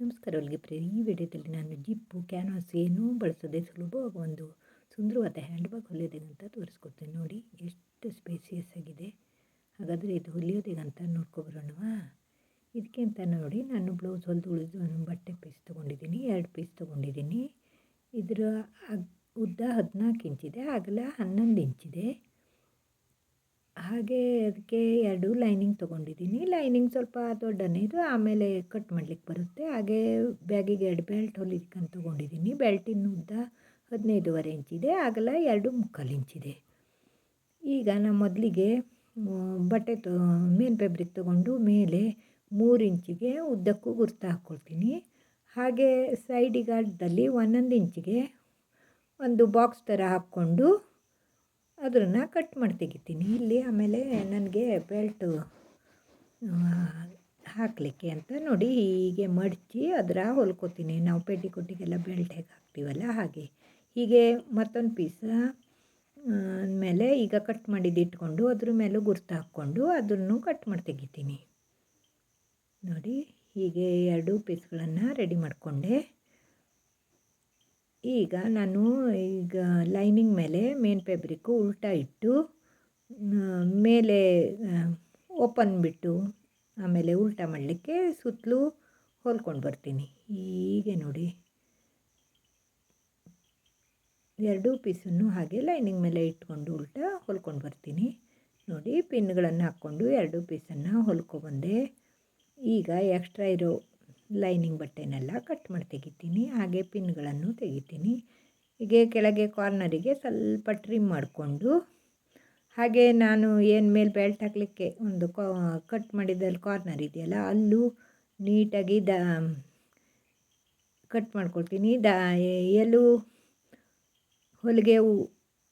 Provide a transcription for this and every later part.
ನಮಸ್ಕಾರ ಪ್ರಿಯ. ಈ ವಿಡಿಯೋದಲ್ಲಿ ನಾನು ಜಿಪ್ಪು, ಕ್ಯಾನ್ವಾಸ್ ಏನೂ ಬಳಸದೆ ಸುಲಭವಾಗಿ ಒಂದು ಸುಂದರವಾದ ಹ್ಯಾಂಡ್ ಬ್ಯಾಗ್ ಹೊಲಿಯೋದೇಗಂತ ತೋರಿಸ್ಕೊಡ್ತೀನಿ. ನೋಡಿ, ಎಷ್ಟು ಸ್ಪೇಸಿಯಸ್ ಆಗಿದೆ. ಹಾಗಾದರೆ ಇದು ಹೊಲಿಯೋದೇಗಂತ ನೋಡ್ಕೊಬರೋಣವಾ? ಇದಕ್ಕೆ ಅಂತ ನೋಡಿ, ನಾನು ಬ್ಲೌಸ್ ಹೊಲಿದು ಉಳಿದು ಬಟ್ಟೆ ಪೀಸ್ ತೊಗೊಂಡಿದ್ದೀನಿ, ಎರಡು ಪೀಸ್ ತೊಗೊಂಡಿದ್ದೀನಿ. ಇದರ ಉದ್ದ ಹದಿನಾಲ್ಕು ಇಂಚಿದೆ, ಅಗಲ ಹನ್ನೊಂದು ಇಂಚಿದೆ. ಹಾಗೆ ಅದಕ್ಕೆ ಎರಡು ಲೈನಿಂಗ್ ತೊಗೊಂಡಿದ್ದೀನಿ. ಲೈನಿಂಗ್ ಸ್ವಲ್ಪ ದೊಡ್ಡನೇ ಇದು ಆಮೇಲೆ ಕಟ್ ಮಾಡ್ಲಿಕ್ಕೆ ಬರುತ್ತೆ. ಹಾಗೆ ಬ್ಯಾಗಿಗೆ ಎರಡು ಬೆಲ್ಟ್ ಹೊಲಿದಕ್ಕಂತ ತೊಗೊಂಡಿದ್ದೀನಿ. ಬೆಲ್ಟಿನ ಉದ್ದ ಹದಿನೈದುವರೆ ಇಂಚಿದೆ ಅಗಲ ಎರಡು ಮುಕ್ಕಾಲು ಇಂಚಿದೆ ಈಗ ನಾ ಮೊದಲಿಗೆ ಬಟ್ಟೆ ತೊ, ಮೇನ್ ಫ್ಯಾಬ್ರಿಕ್ ತೊಗೊಂಡು ಮೇಲೆ ಮೂರು ಇಂಚಿಗೆ ಉದ್ದಕ್ಕೂ ಗುರ್ತು ಹಾಕ್ಕೊಳ್ತೀನಿ ಹಾಗೆ ಸೈಡಿಗೆ ಒಂದೊಂದು ಇಂಚಿಗೆ ಒಂದು ಬಾಕ್ಸ್ ಥರ ಹಾಕ್ಕೊಂಡು ಅದನ್ನು ಕಟ್ ಮಾಡಿ ತೆಗಿತೀನಿ ಇಲ್ಲಿ ಆಮೇಲೆ ನನಗೆ ಬೆಲ್ಟು ಹಾಕಲಿಕ್ಕೆ ಅಂತ ನೋಡಿ ಹೀಗೆ ಮಡಚಿ ಅದರ ಹೊಲ್ಕೋತೀನಿ. ನಾವು ಪೆಟ್ಟಿಕೊಟ್ಟಿಗೆಲ್ಲ ಬೆಲ್ಟ್ ಹೇಗೆ ಹಾಕ್ತೀವಲ್ಲ ಹಾಗೆ. ಹೀಗೆ ಮತ್ತೊಂದು ಪೀಸ ಮೇಲೆ ಈಗ ಕಟ್ ಮಾಡಿದ್ದು ಇಟ್ಕೊಂಡು ಅದ್ರ ಮೇಲೂ ಗುರ್ತು ಹಾಕ್ಕೊಂಡು ಅದನ್ನು ಕಟ್ ಮಾಡಿ ತೆಗಿತೀನಿ ನೋಡಿ ಹೀಗೆ ಎರಡು ಪೀಸ್ಗಳನ್ನು ರೆಡಿ ಮಾಡಿಕೊಂಡೆ. ಈಗ ನಾನು ಈಗ ಲೈನಿಂಗ್ ಮೇಲೆ ಮೇನ್ ಫ್ಯಾಬ್ರಿಕ್ಕು ಉಲ್ಟಾ ಇಟ್ಟು ಮೇಲೆ ಓಪನ್ ಬಿಟ್ಟು ಆಮೇಲೆ ಉಲ್ಟಾ ಮಾಡಲಿಕ್ಕೆ ಸುತ್ತಲೂ ಹೊಲ್ಕೊಂಡು ಬರ್ತೀನಿ. ಹೀಗೆ ನೋಡಿ. ಎರಡೂ ಪೀಸನ್ನು ಹಾಗೆ ಲೈನಿಂಗ್ ಮೇಲೆ ಇಟ್ಕೊಂಡು ಉಲ್ಟಾ ಹೊಲ್ಕೊಂಡು ಬರ್ತೀನಿ. ನೋಡಿ ಪಿನ್ಗಳನ್ನು ಹಾಕ್ಕೊಂಡು ಎರಡು ಪೀಸನ್ನು ಹೊಲ್ಕೊಬಂದೆ ಈಗ ಎಕ್ಸ್ಟ್ರಾ ಇರೋ ಲೈನಿಂಗ್ ಬಟ್ಟೆನೆಲ್ಲ ಕಟ್ ಮಾಡಿ ತೆಗಿತೀನಿ, ಹಾಗೆ ಪಿನ್ಗಳನ್ನು ತೆಗಿತೀನಿ. ಹೀಗೆ ಕೆಳಗೆ ಕಾರ್ನರಿಗೆ ಸ್ವಲ್ಪ ಟ್ರಿಮ್ ಮಾಡಿಕೊಂಡು, ಹಾಗೆ ನಾನು ಏನು ಮೇಲೆ ಬೆಲ್ಟ್ ಹಾಕಲಿಕ್ಕೆ ಒಂದು ಕಟ್ ಮಾಡಿದಲ್ಲಿ ಕಾರ್ನರ್ ಇದೆಯಲ್ಲ, ಅಲ್ಲೂ ನೀಟಾಗಿ ದ, ಕಟ್ ಮಾಡ್ಕೊಳ್ತೀನಿ. ದ ಎಲ್ಲೂ ಹೊಲಿಗೆ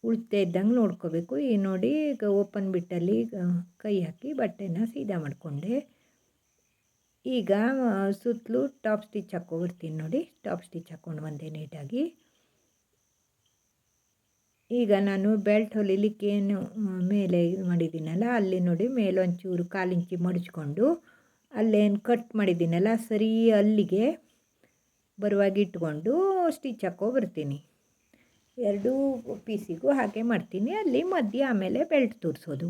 ಉಳ್ತೇ ಇದ್ದಂಗೆ ನೋಡ್ಕೋಬೇಕು. ಈ ನೋಡಿ ಈಗ ಓಪನ್ ಬಿಟ್ಟಲ್ಲಿ ಕೈ ಹಾಕಿ ಬಟ್ಟೆನ ಸೀದಾ ಮಾಡಿಕೊಂಡೆ. ಈಗ ಸುತ್ತಲೂ ಟಾಪ್ ಸ್ಟಿಚ್ ಹಾಕ್ಕೊಬಿಡ್ತೀನಿ ನೋಡಿ. ಟಾಪ್ ಸ್ಟಿಚ್ ಹಾಕ್ಕೊಂಡು ಬಂದೆ ನೀಟಾಗಿ. ಈಗ ನಾನು ಬೆಲ್ಟ್ ಹೊಲಿಲಿಕ್ಕೆ ಏನು ಮೇಲೆ ಮಾಡಿದ್ದೀನಲ್ಲ, ಅಲ್ಲಿ ನೋಡಿ ಮೇಲೊಂಚೂರು ಕಾಲಿಂಚಿ ಮಡಚ್ಕೊಂಡು, ಅಲ್ಲೇನು ಕಟ್ ಮಾಡಿದ್ದೀನಲ್ಲ, ಸರಿ ಅಲ್ಲಿಗೆ ಬರುವಾಗಿ ಇಟ್ಕೊಂಡು ಸ್ಟಿಚ್ ಹಾಕೋ ಬರ್ತೀನಿ ಎರಡೂ ಪೀಸಿಗೂ ಹಾಗೆ ಮಾಡ್ತೀನಿ. ಅಲ್ಲಿ ಮಧ್ಯ ಆಮೇಲೆ ಬೆಲ್ಟ್ ತೋರಿಸೋದು.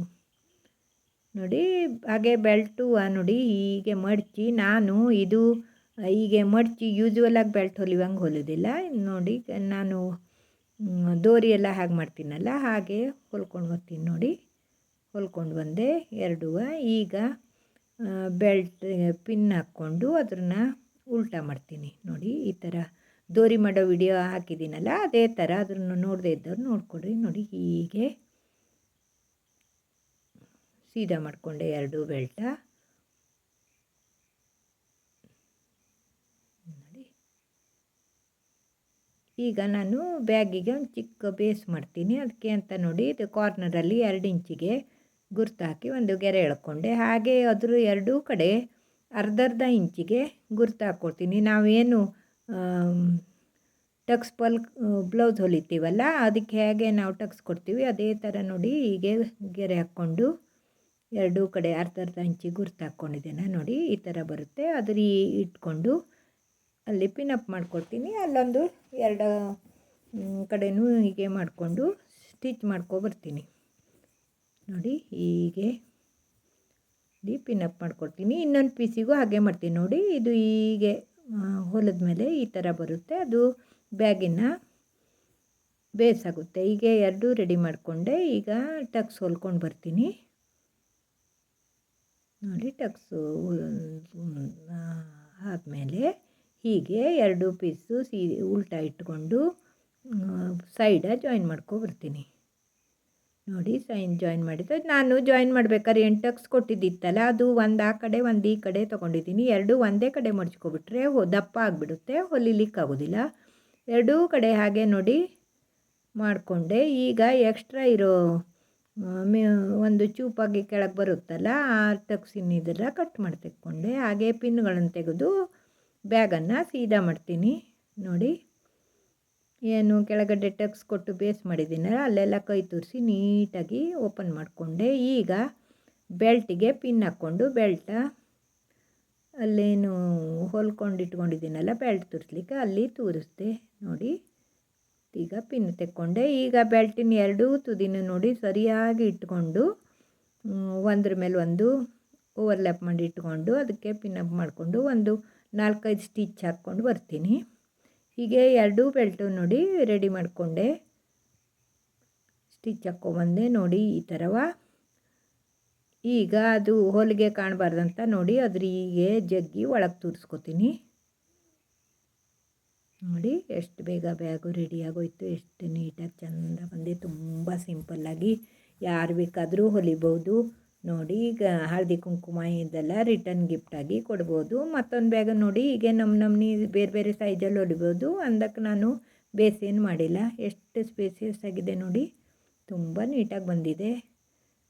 ನೋಡಿ, ಹಾಗೆ ಬೆಲ್ಟು ನೋಡಿ, ಹೀಗೆ ಮಡಚಿ ನಾನು ಇದು, ಹೀಗೆ ಮಡಚಿ ಯೂಸ್ವಲಾಗಿ ಬೆಲ್ಟ್ ಹೊಲಿವಂಗೆ ಹೊಲಿಯೋದಿಲ್ಲ ನೋಡಿ, ನಾನು ದೋರಿ ಎಲ್ಲ ಹಾಗೆ ಮಾಡ್ತೀನಲ್ಲ, ಹಾಗೆ ಹೊಲ್ಕೊಂಡು ಬರ್ತೀನಿ ನೋಡಿ. ಹೊಲ್ಕೊಂಡು ಬಂದೆ ಎರಡೂ ಈಗ ಬೆಲ್ಟ್ ಪಿನ್ ಹಾಕ್ಕೊಂಡು ಅದನ್ನು ಉಲ್ಟಾ ಮಾಡ್ತೀನಿ ನೋಡಿ. ಈ ಥರ ದೋರಿ ಮಾಡೋ ವಿಡಿಯೋ ಹಾಕಿದ್ದೀನಲ್ಲ, ಅದೇ ಥರ ಅದನ್ನು ನೋಡದೇ ಇದ್ದವ್ರು ನೋಡ್ಕೊಡ್ರಿ ನೋಡಿ, ಹೀಗೆ. ಸೀದಾ ಮಾಡಿಕೊಂಡೆ ಎರಡು ಬೆಲ್ಟ ನೋಡಿ. ಈಗ ನಾನು ಬ್ಯಾಗಿಗೆ ಒಂದು ಚಿಕ್ಕ ಬೇಸ್ ಮಾಡ್ತೀನಿ. ಅದಕ್ಕೆ ಅಂತ ನೋಡಿ, ಇದು ಕಾರ್ನರಲ್ಲಿ ಎರಡು ಇಂಚಿಗೆ ಗುರ್ತು ಹಾಕಿ ಒಂದು ಗೆರೆ ಎಳ್ಕೊಂಡೆ. ಹಾಗೆ ಅದ್ರ ಎರಡೂ ಕಡೆ ಅರ್ಧ ಅರ್ಧ ಇಂಚಿಗೆ ಗುರ್ತು ನಾವೇನು ಟಕ್ಸ್ ಪಲ್, ಬ್ಲೌಸ್ ಹೊಲಿತೀವಲ್ಲ, ಅದಕ್ಕೆ ಹೇಗೆ ನಾವು ಟಕ್ಸ್ ಕೊಡ್ತೀವಿ, ಅದೇ ಥರ ನೋಡಿ ಹೀಗೆ ಗೆರೆ ಹಾಕ್ಕೊಂಡು ಎರಡೂ ಕಡೆ ಅರ್ಧ ಅರ್ಧ ಇಂಚಿ ಗುರ್ತು ಹಾಕ್ಕೊಂಡಿದ್ದೇನೆ. ನೋಡಿ, ಈ ಥರ ಬರುತ್ತೆ. ಅದ್ರ ಇಟ್ಕೊಂಡು ಅಲ್ಲಿ ಪಿನಪ್ ಮಾಡ್ಕೊಡ್ತೀನಿ. ಅಲ್ಲೊಂದು ಎರಡು ಕಡೆನೂ ಹೀಗೆ ಮಾಡಿಕೊಂಡು ಸ್ಟಿಚ್ ಮಾಡ್ಕೊಬರ್ತೀನಿ ನೋಡಿ, ಹೀಗೆ ಪಿನಪ್ ಮಾಡ್ಕೊಡ್ತೀನಿ. ಇನ್ನೊಂದು ಪೀಸಿಗೂ ಹಾಗೆ ಮಾಡ್ತೀನಿ. ನೋಡಿ, ಇದು ಹೀಗೆ ಹೊಲದ ಮೇಲೆ ಈ ಥರ ಬರುತ್ತೆ. ಅದು ಬ್ಯಾಗಿನ ಬೇಸಾಗುತ್ತೆ. ಹೀಗೆ ಎರಡೂ ರೆಡಿ ಮಾಡಿಕೊಂಡೆ. ಈಗ ಟಕ್ಸ್ ಹೊಲ್ಕೊಂಡು ಬರ್ತೀನಿ. ನೋಡಿ ಟಕ್ಸು ಆದಮೇಲೆ ಹೀಗೆ ಎರಡು ಪೀಸು ಸೀ, ಉಲ್ಟಾ ಇಟ್ಕೊಂಡು ಸೈಡ ಜಾಯಿನ್ ಮಾಡ್ಕೊಬರ್ತೀನಿ. ನೋಡಿ ಸೈನ್ ಜಾಯಿನ್ ಮಾಡಿದ್ದು ನಾನು ಜಾಯಿನ್ ಮಾಡ್ಬೇಕಾದ್ರೆ ಎಂಟು ಟಕ್ಸ್ ಕೊಟ್ಟಿದ್ದಿತ್ತಲ್ಲ, ಅದು ಒಂದು ಆ ಕಡೆ, ಒಂದು ಈ ಕಡೆ ತೊಗೊಂಡಿದ್ದೀನಿ. ಎರಡು ಒಂದೇ ಕಡೆ ಮಡ್ಚ್ಕೊಬಿಟ್ರೆ ಹೊ, ದಪ್ಪ ಆಗಿಬಿಡುತ್ತೆ ಹೊಲಿಲಿಕ್ಕೆ ಆಗೋದಿಲ್ಲ. ಎರಡೂ ಕಡೆ ಹಾಗೆ ನೋಡಿ ಮಾಡಿಕೊಂಡೆ. ಈಗ ಎಕ್ಸ್ಟ್ರಾ ಇರೋ ಒಂದು ಚೂಪಾಗಿ ಕೆಳಗೆ ಬರುತ್ತಲ್ಲ, ಆ ಟಕ್ಸಿನ ಇದೆಲ್ಲ ಕಟ್ ಮಾಡಿ ತೆಕ್ಕೊಂಡೆ. ಹಾಗೆ ಪಿನ್ಗಳನ್ನು ತೆಗೆದು ಬ್ಯಾಗನ್ನು ಸೀದಾ ಮಾಡ್ತೀನಿ. ನೋಡಿ, ಏನು ಕೆಳಗಡೆ ಟಕ್ಸ್ ಕೊಟ್ಟು ಬೇಸ್ ಮಾಡಿದ್ದೀನಲ್ಲ, ಅಲ್ಲೆಲ್ಲ ಕೈ ತೋರಿಸಿ ನೀಟಾಗಿ ಓಪನ್ ಮಾಡಿಕೊಂಡೆ. ಈಗ ಬೆಲ್ಟಿಗೆ ಪಿನ್ ಹಾಕ್ಕೊಂಡು ಬೆಲ್ಟ, ಅಲ್ಲೇನು ಹೊಲ್ಕೊಂಡು ಇಟ್ಕೊಂಡಿದ್ದೀನಲ್ಲ, ಬೆಲ್ಟ್ ತುರಿಸ್ಲಿಕ್ಕೆ ಅಲ್ಲಿ ತೂರಿಸ್ದೆ. ನೋಡಿ ಈಗ ಪಿನ್ ತೆಕ್ಕೊಂಡೆ. ಈಗ ಬೆಲ್ಟಿನ ಎರಡೂ ತುದಿನ ನೋಡಿ ಸರಿಯಾಗಿ ಇಟ್ಕೊಂಡು ಒಂದ್ರ ಮೇಲೆ ಒಂದು ಓವರ್ಲ್ಯಾಪ್ ಮಾಡಿ ಇಟ್ಕೊಂಡು, ಅದಕ್ಕೆ ಪಿನ್ ಅಪ್ ಮಾಡಿಕೊಂಡು ಒಂದು ನಾಲ್ಕೈದು ಸ್ಟಿಚ್ ಹಾಕ್ಕೊಂಡು ಬರ್ತೀನಿ. ಹೀಗೆ ಎರಡೂ ಬೆಲ್ಟು ನೋಡಿ ರೆಡಿ ಮಾಡಿಕೊಂಡೆ. ಸ್ಟಿಚ್ ಹಾಕ್ಕೊಂಬಂದೆ ನೋಡಿ ಈ ಥರವ ಈಗ ಅದು ಹೊಲಿಗೆ ಕಾಣಬಾರ್ದಂತ ನೋಡಿ ಅದ್ರಿಗೆ ಜಗ್ಗಿ ಒಳಗೆ ತೂರಿಸ್ಕೊತೀನಿ. ನೋಡಿ ಎಷ್ಟು ಬೇಗ ಬ್ಯಾಗು ರೆಡಿ ಆಗೋಯ್ತು, ಎಷ್ಟು ನೀಟಾಗಿ ಚೆಂದ ಬಂದೆ ತುಂಬ ಸಿಂಪಲ್ಲಾಗಿ ಯಾರು ಬೇಕಾದರೂ ಹೊಲಿಬೋದು. ನೋಡಿ ಈಗ ಹಳದಿ ಕುಂಕುಮ ಇದೆಲ್ಲ ರಿಟರ್ನ್ ಗಿಫ್ಟಾಗಿ ಕೊಡ್ಬೋದು. ಮತ್ತೊಂದು ಬ್ಯಾಗ್ ನೋಡಿ ಹೀಗೆ ನಮ್ಮ ನಮ್ಮನಿ ಬೇರೆ ಬೇರೆ ಸೈಜಲ್ಲಿ ಹೊಲಿಬೋದು. ಅಂದಕ್ಕೆ ನಾನು ಬೇಸೇನು ಮಾಡಿಲ್ಲ. ಎಷ್ಟು ಸ್ಪೇಸಿಯಸ್ ಆಗಿದೆ ನೋಡಿ. ತುಂಬ ನೀಟಾಗಿ ಬಂದಿದೆ.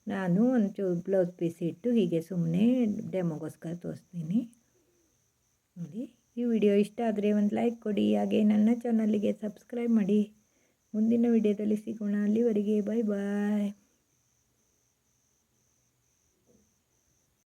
ನಾನು ಒಂಚೂರು ಬ್ಲೌಸ್ ಪೀಸ್ ಇಟ್ಟು ಹೀಗೆ ಸುಮ್ಮನೆ ಡೆಮೋಗೋಸ್ಕರ ತೋರಿಸ್ತೀನಿ. ನೋಡಿ. ಈ ವಿಡಿಯೋ ಇಷ್ಟ ಆದರೆ ಒಂದು ಲೈಕ್ ಕೊಡಿ, ಹಾಗೆ ನನ್ನ ಚಾನಲಿಗೆ ಸಬ್ಸ್ಕ್ರೈಬ್ ಮಾಡಿ. ಮುಂದಿನ ವಿಡಿಯೋದಲ್ಲಿ ಸಿಗೋಣ. ಅಲ್ಲಿವರೆಗೆ ಬಾಯ್ ಬಾಯ್